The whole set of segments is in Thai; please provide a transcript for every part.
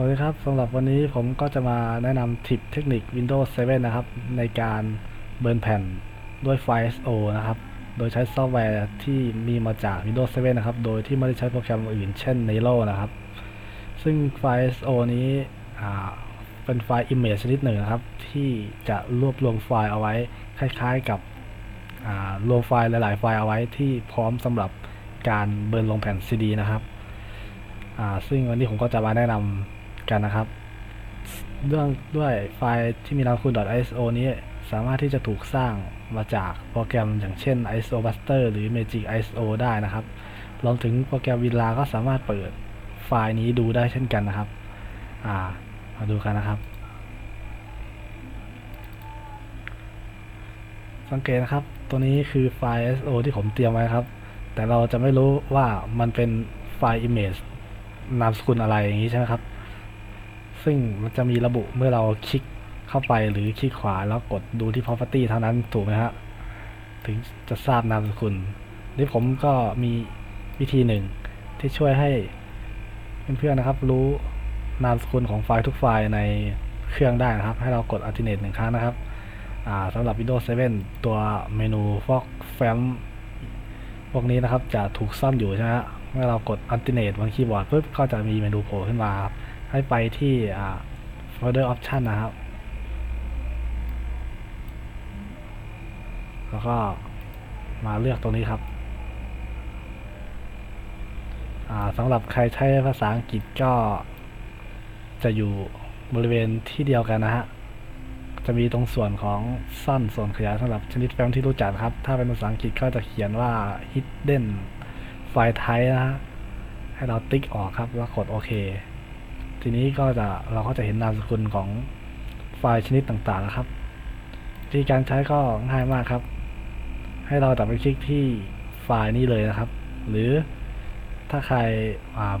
สวัสดีครับสำหรับวันนี้ผมก็จะมาแนะนำทิปเทคนิค Windows 7 นะครับ ในการเบิร์นแผ่นด้วยไฟล์ ISO นะครับ โดยใช้ซอฟต์แวร์ที่มีมาจาก Windows 7 นะครับ โดยที่ไม่ได้ใช้โปรแกรมอื่น เช่น Nero นะครับ ซึ่งไฟล์ ISO นี้เป็นไฟล์ Image ชนิดหนึ่งนะครับ ที่จะรวบรวมไฟล์เอาไว้คล้ายๆกับรวมไฟล์หลาย ๆ ไฟล์เอาไว้ที่พร้อมสำหรับการเบิร์นลงแผ่น CD นะครับซึ่งวันนี้ผมก็จะมาแนะนำ กันนะครับ เรื่องด้วยไฟล์ที่มีนามคุณ .iso นี้สามารถที่จะถูกสร้างมาจากโปรแกรมอย่างเช่น ISO Buster หรือ Magic ISO ได้นะครับ รวมถึงโปรแกรม Winra ก็สามารถเปิดไฟล์นี้ดูได้เช่นกันนะครับ อ่า มาดูกันนะครับ สังเกตนะครับ ตัวนี้คือไฟล์ ISO ที่ผมเตรียมไว้ครับ แต่เราจะไม่รู้ว่ามันเป็นไฟล์ Image นามสกุลอะไรอย่างนี้ใช่ไหมครับ ซึ่งมันจะมีระบุเมื่อเราคลิกเข้าไปหรือคลิกขวาแล้วกดดูที่ property เท่านั้นถูกไหมฮะ ถึงจะทราบนามสกุล นี่ผมก็มีวิธีหนึ่งที่ช่วยให้เพื่อนๆนะครับ รู้นามสกุลของไฟล์ทุกไฟล์ในเครื่องได้นะครับ ให้เรากด alternate หนึ่งครั้งนะครับสำหรับ Windows 7 ตัวเมนูพวกแฟ้มพวกนี้นะครับจะถูกซ่อนอยู่ใช่ไหมฮะเมื่อเรากด alternate บนคีย์บอร์ดปุ๊บก็จะมีเมนูโผล่ขึ้นมาครับ ให้ไปที่ folder option นะครับ แล้วก็มาเลือกตรงนี้ครับสำหรับใครใช้ภาษาอังกฤษก็จะอยู่บริเวณที่เดียวกันนะฮะ จะมีตรงส่วนของซ่อนส่วนขยายสำหรับชนิดแฟ้มที่รู้จักครับ ถ้าเป็นภาษาอังกฤษก็จะเขียนว่า hidden file type นะฮะ ให้เราติ๊กออกครับ แล้วกดโอเค ทีนี้ก็จะเราก็จะเห็นนามสกุลของไฟล์ชนิดต่างๆนะครับวิธีการใช้ก็ง่ายมากครับ ให้เราดับเบิลคลิกที่ไฟล์นี้เลยนะครับ หรือถ้าใคร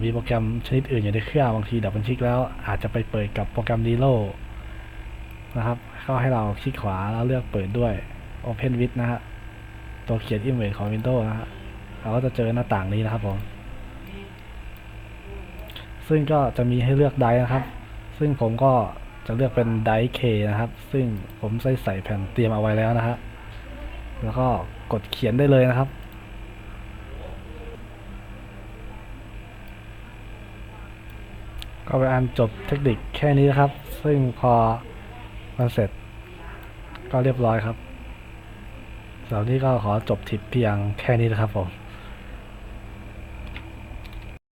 มีโปรแกรมชนิดอื่นอยู่ในเครื่องบางทีดับบิลคลิกแล้วอาจจะไปเปิดกับโปรแกรม Nero นะครับก็ให้เราคลิกขวาแล้วเลือกเปิดด้วย Open with นะฮะตัวเขียน image ของ Windows นะฮะเราก็จะเจอหน้าต่างนี้นะครับผม ซึ่งก็จะมีให้เลือกไดนะครับ ซึ่งผมก็จะเลือกเป็นไดร์ K นะครับ ซึ่งผมใส่ใส่แผ่นเตรียมเอาไว้แล้วนะฮะแล้วก็กดเขียนได้เลยนะครับ ก็ไปอ่านจบเทคนิคแค่นี้นะครับ ซึ่งพอมันเสร็จก็เรียบร้อยครับสำหรับนี้ก็ขอจบทิปเพียงแค่นี้นะครับผม